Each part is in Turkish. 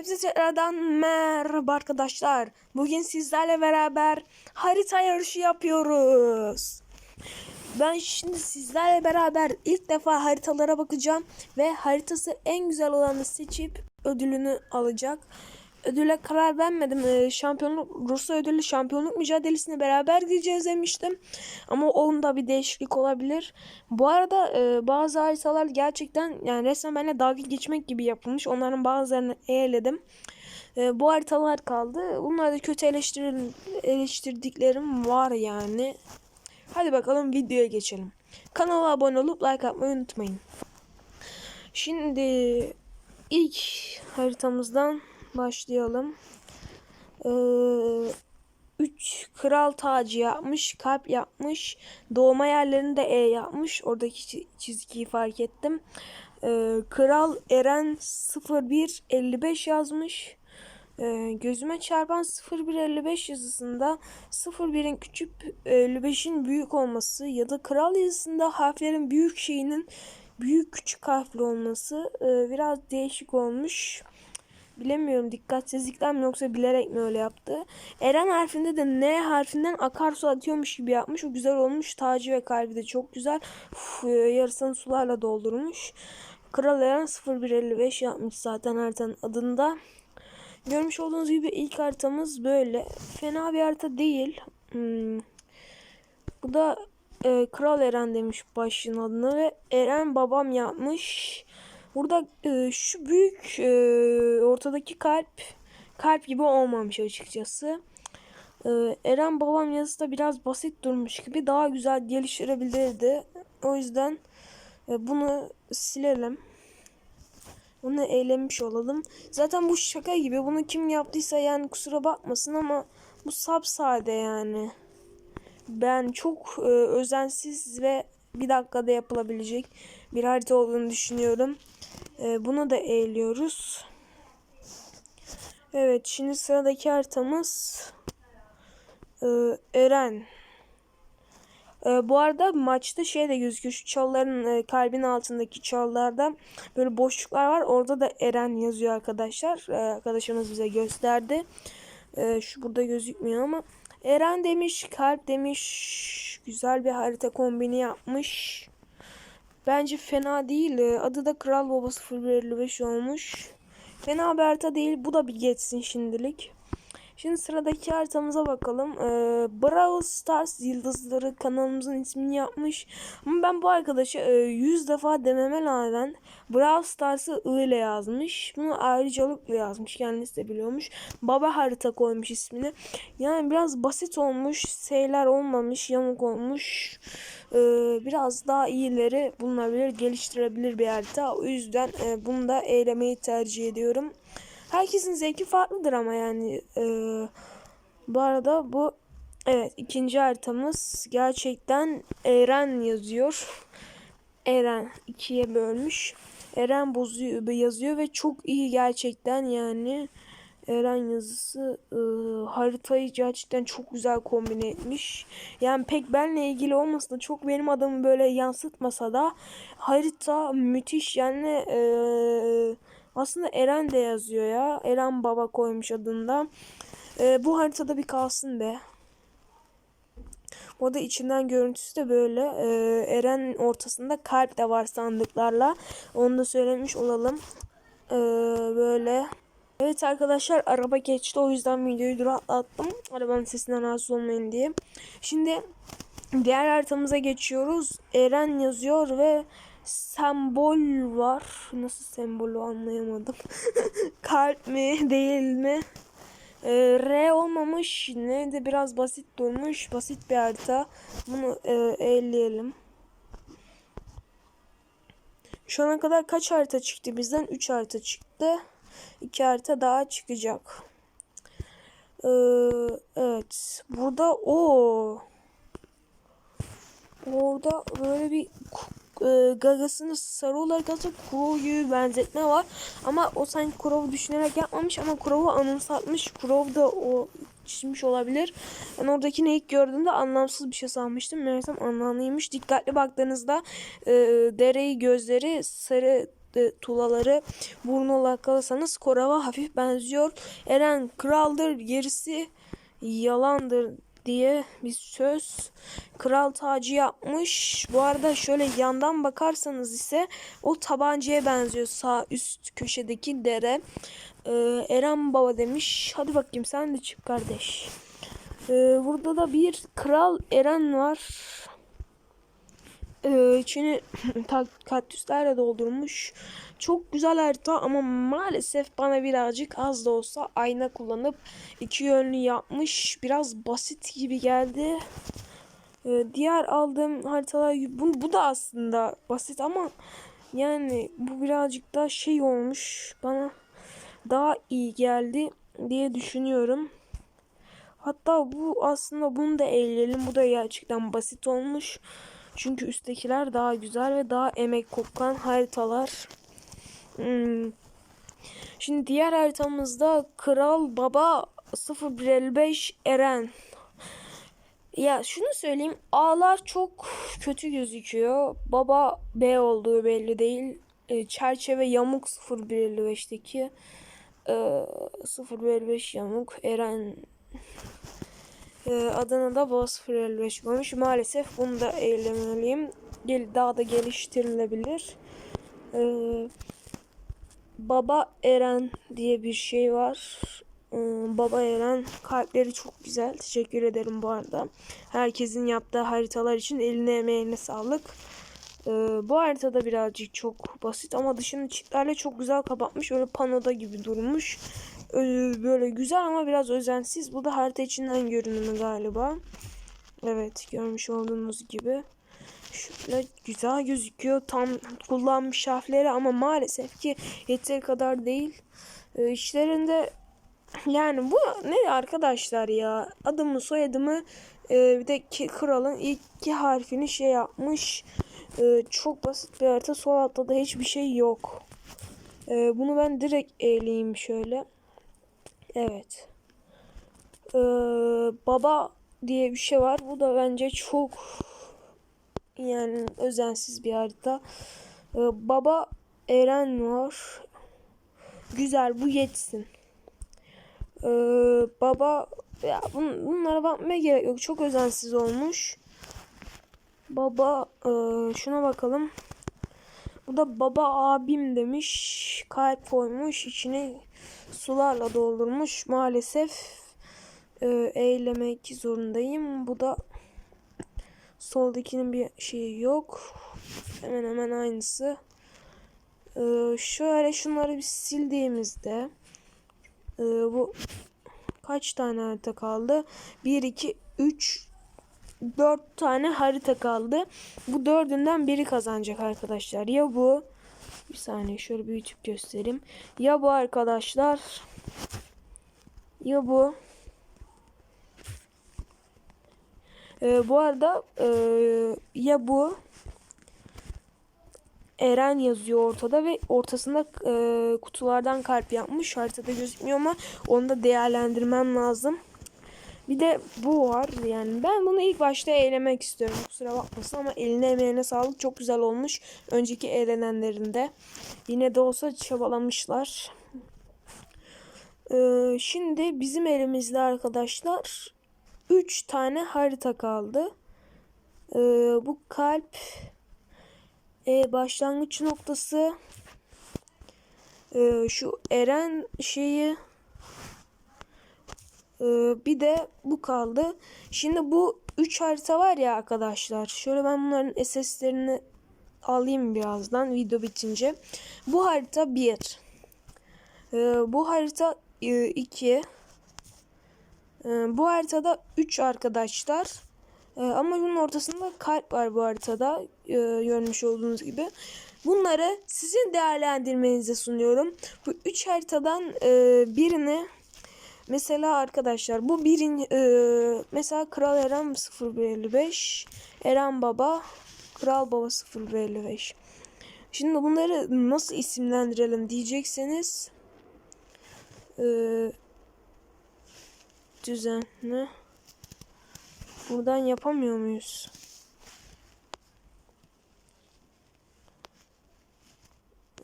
Hepsi tekrardan merhaba arkadaşlar. Bugün sizlerle beraber harita yarışı yapıyoruz. Ben şimdi sizlerle beraber ilk defa haritalara bakacağım ve haritası en güzel olanı seçip ödülünü alacak. Ödüle karar vermedim. Ee, şampiyonluk Rusya ödüllü şampiyonluk mücadelesine beraber gireceğiz demiştim. Ama onda bir değişiklik olabilir. Bu arada e, bazı haritalar gerçekten yani resmen benimle dalga geçmek gibi yapılmış. Onların bazılarını eğledim. E, bu haritalar kaldı. Bunlarda kötü eleştir eleştirdiklerim var yani. Hadi bakalım videoya geçelim. Kanala abone olup like atmayı unutmayın. Şimdi ilk haritamızdan başlayalım. 3 kral tacı yapmış, kalp yapmış, doğma yerlerini de E yapmış. Oradaki çi- çizgiyi fark ettim. Ee, kral Eren 0155 yazmış. Ee, gözüme çarpan 0155 yazısında 01'in küçük 55'in büyük olması ya da kral yazısında harflerin büyük şeyinin büyük küçük harfli olması e, biraz değişik olmuş. Bilemiyorum dikkatsizlikten mi yoksa bilerek mi öyle yaptı. Eren harfinde de N harfinden akarsu atıyormuş gibi yapmış. O güzel olmuş. Tacı ve kalbi de çok güzel. Uf, yarısını sularla doldurmuş. Kral Eren 0155 yapmış zaten haritanın adında. Görmüş olduğunuz gibi ilk haritamız böyle. Fena bir harita değil. Hmm. Bu da e, Kral Eren demiş başın adını ve Eren babam yapmış. Burada e, şu büyük e, ortadaki kalp kalp gibi olmamış açıkçası. E, Eren babam yazısı da biraz basit durmuş gibi daha güzel geliştirebilirdi. O yüzden e, bunu silelim. Bunu eğlenmiş olalım. Zaten bu şaka gibi. Bunu kim yaptıysa yani kusura bakmasın ama bu sapsade yani. Ben çok e, özensiz ve bir dakikada yapılabilecek bir harita olduğunu düşünüyorum. E, bunu da eğliyoruz. Evet şimdi sıradaki haritamız e, Eren. E, bu arada maçta şey de gözüküyor. Şu çalıların e, kalbin altındaki çalılarda böyle boşluklar var. Orada da Eren yazıyor arkadaşlar. E, arkadaşımız bize gösterdi. E, şu burada gözükmüyor ama Eren demiş, kalp demiş. Güzel bir harita kombini yapmış. Bence fena değil. E, Adı da Kral Baba 0155 olmuş. Fena bir değil. Bu da bir geçsin şimdilik. Şimdi sıradaki haritamıza bakalım. Ee, Brawl Stars Yıldızları kanalımızın ismini yapmış. Ama ben bu arkadaşa e, 100 defa dememe rağmen Brawl Stars'ı I ile yazmış. Bunu ayrıcalıkla yazmış. Kendisi de biliyormuş. Baba harita koymuş ismini. Yani biraz basit olmuş. Şeyler olmamış. Yamuk olmuş. Ee, biraz daha iyileri bulunabilir. Geliştirebilir bir harita. O yüzden e, bunu da eylemeyi tercih ediyorum. Herkesin zevki farklıdır ama yani. E, bu arada bu evet ikinci haritamız gerçekten Eren yazıyor. Eren ikiye bölmüş. Eren bozuyor, yazıyor ve çok iyi gerçekten yani. Eren yazısı e, haritayı gerçekten çok güzel kombine etmiş. Yani pek benle ilgili olmasa da çok benim adamı böyle yansıtmasa da harita müthiş yani e, aslında Eren de yazıyor ya. Eren baba koymuş adında. E, bu haritada bir kalsın be. O da içinden görüntüsü de böyle. E, Eren ortasında kalp de var sandıklarla. Onu da söylemiş olalım. E, böyle. Evet arkadaşlar araba geçti o yüzden videoyu duratlattım. Arabanın sesinden rahatsız olmayın diye. Şimdi diğer haritamıza geçiyoruz. Eren yazıyor ve sembol var. Nasıl sembolü anlayamadım. Kalp mi değil mi? Ee, R olmamış. Ne de biraz basit durmuş. Basit bir harita. Bunu e, elleyelim. Şu ana kadar kaç harita çıktı bizden? 3 harita çıktı. 2 harita daha çıkacak. Ee, evet. Burada o Orada böyle bir e, gagasını sarı olarak Kurov gibi benzetme var. Ama o sanki Kurov'u düşünerek yapmamış ama Kurov'u anımsatmış. Kurov da o çizmiş olabilir. Ben oradakini ilk gördüğümde anlamsız bir şey sanmıştım. Meğersem anlamlıymış. Dikkatli baktığınızda e, dereyi gözleri sarı e, tulaları burnu olarak alırsanız Koral'a hafif benziyor. Eren kraldır gerisi yalandır diye bir söz kral tacı yapmış. Bu arada şöyle yandan bakarsanız ise o tabancaya benziyor sağ üst köşedeki dere. Ee, Eren baba demiş. Hadi bakayım sen de çık kardeş. Ee, burada da bir kral Eren var. Ee, içini kaktüslerle doldurmuş. Çok güzel harita ama maalesef bana birazcık az da olsa ayna kullanıp iki yönlü yapmış. Biraz basit gibi geldi. Ee, diğer aldığım haritalar bu, bu da aslında basit ama yani bu birazcık daha şey olmuş. Bana daha iyi geldi diye düşünüyorum. Hatta bu aslında bunu da eleyelim. Bu da gerçekten basit olmuş. Çünkü üsttekiler daha güzel ve daha emek kokan haritalar. Hmm. Şimdi diğer haritamızda Kral Baba 0155 Eren. Ya şunu söyleyeyim. A'lar çok kötü gözüküyor. Baba B olduğu belli değil. E, çerçeve yamuk 0155'teki. E, 0155 yamuk. Eren e, Adana'da 055 koymuş. Maalesef bunu da eylemeliyim. Daha da geliştirilebilir. E, Baba Eren diye bir şey var. Ee, Baba Eren kalpleri çok güzel. Teşekkür ederim bu arada. Herkesin yaptığı haritalar için eline emeğine sağlık. Ee, bu haritada birazcık çok basit ama dışını çitlerle çok güzel kapatmış. Öyle panoda gibi durmuş. Böyle güzel ama biraz özensiz. Bu da harita içinden görünümü galiba. Evet görmüş olduğunuz gibi. Şöyle güzel gözüküyor. Tam kullanmış harfleri ama maalesef ki yeteri kadar değil. Ee, işlerinde yani bu ne arkadaşlar ya? Adımı soyadımı e, bir de ki, kralın ilk iki harfini şey yapmış. E, çok basit bir harita. Sol altta da hiçbir şey yok. E, bunu ben direkt eğleyeyim şöyle. Evet. E, baba diye bir şey var. Bu da bence çok yani özensiz bir harita. E, baba Eren var. Güzel bu yetsin. Ee, baba ya bun, bunlara bakmaya gerek yok. Çok özensiz olmuş. Baba e, şuna bakalım. Bu da baba abim demiş. Kalp koymuş. içine sularla doldurmuş. Maalesef e, eylemek zorundayım. Bu da soldakinin bir şeyi yok. Hemen hemen aynısı. Ee, şöyle şunları bir sildiğimizde ee, bu kaç tane harita kaldı? 1, 2, 3, 4 tane harita kaldı. Bu dördünden biri kazanacak arkadaşlar. Ya bu bir saniye şöyle büyütüp göstereyim. Ya bu arkadaşlar ya bu ee, bu arada e, ya bu Eren yazıyor ortada ve ortasında e, kutulardan kalp yapmış. Haritada gözükmüyor ama onu da değerlendirmem lazım. Bir de bu var yani. Ben bunu ilk başta eğlemek istiyorum. Kusura bakmasın ama eline emeğine sağlık. Çok güzel olmuş önceki eğlenenlerinde. Yine de olsa çabalamışlar. Ee, şimdi bizim elimizde arkadaşlar 3 tane harita kaldı. Ee, bu kalp e, başlangıç noktası e, şu Eren şeyi e, bir de bu kaldı. Şimdi bu 3 harita var ya arkadaşlar. Şöyle ben bunların SS'lerini alayım birazdan video bitince. Bu harita 1. E, bu harita 2. E, e, bu haritada 3 arkadaşlar. Ee, ama bunun ortasında kalp var bu haritada. E, görmüş olduğunuz gibi. Bunları sizin değerlendirmenize sunuyorum. Bu üç haritadan e, birini mesela arkadaşlar bu birin e, mesela Kral Eren 0155 Eren Baba Kral Baba 0155 Şimdi bunları nasıl isimlendirelim diyecekseniz e, düzenli Buradan yapamıyor muyuz?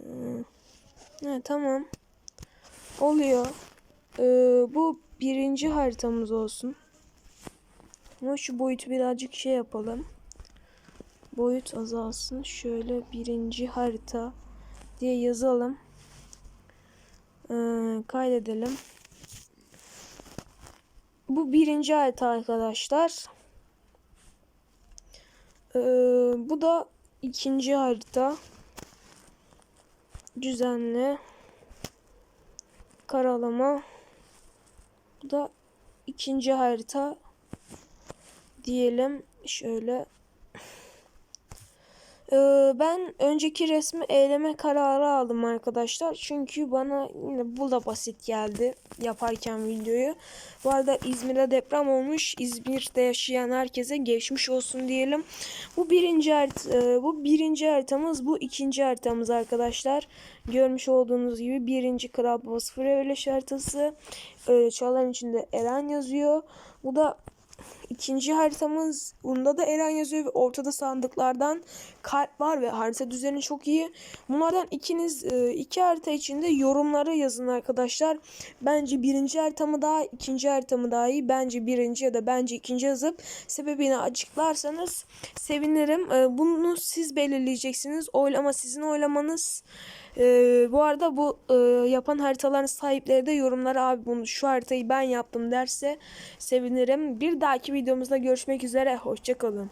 Hmm. Ha, tamam. Oluyor. Ee, bu birinci haritamız olsun. Ama şu boyutu birazcık şey yapalım. Boyut azalsın. Şöyle birinci harita diye yazalım. Ee, kaydedelim. Bu birinci harita arkadaşlar. Ee, bu da ikinci harita. Düzenli. Karalama. Bu da ikinci harita diyelim. Şöyle. Ee, ben önceki resmi eyleme kararı aldım arkadaşlar. Çünkü bana yine bu da basit geldi yaparken videoyu. Bu arada İzmir'de deprem olmuş. İzmir'de yaşayan herkese geçmiş olsun diyelim. Bu birinci harit e, bu birinci haritamız, bu ikinci haritamız arkadaşlar. Görmüş olduğunuz gibi birinci Kral Babası Freveleş haritası. Öyle çağların içinde Eren yazıyor. Bu da İkinci haritamız bunda da Eren yazıyor ve ortada sandıklardan kalp var ve harita düzeni çok iyi. Bunlardan ikiniz e, iki harita içinde yorumlara yazın arkadaşlar. Bence birinci haritamı daha ikinci haritamı daha iyi. Bence birinci ya da bence ikinci yazıp sebebini açıklarsanız sevinirim. E, Bunu siz belirleyeceksiniz. Oylama sizin oylamanız. Ee, bu arada bu e, yapan haritaların sahipleri de yorumlara abi bunu şu haritayı ben yaptım derse sevinirim. Bir dahaki videomuzda görüşmek üzere. Hoşçakalın.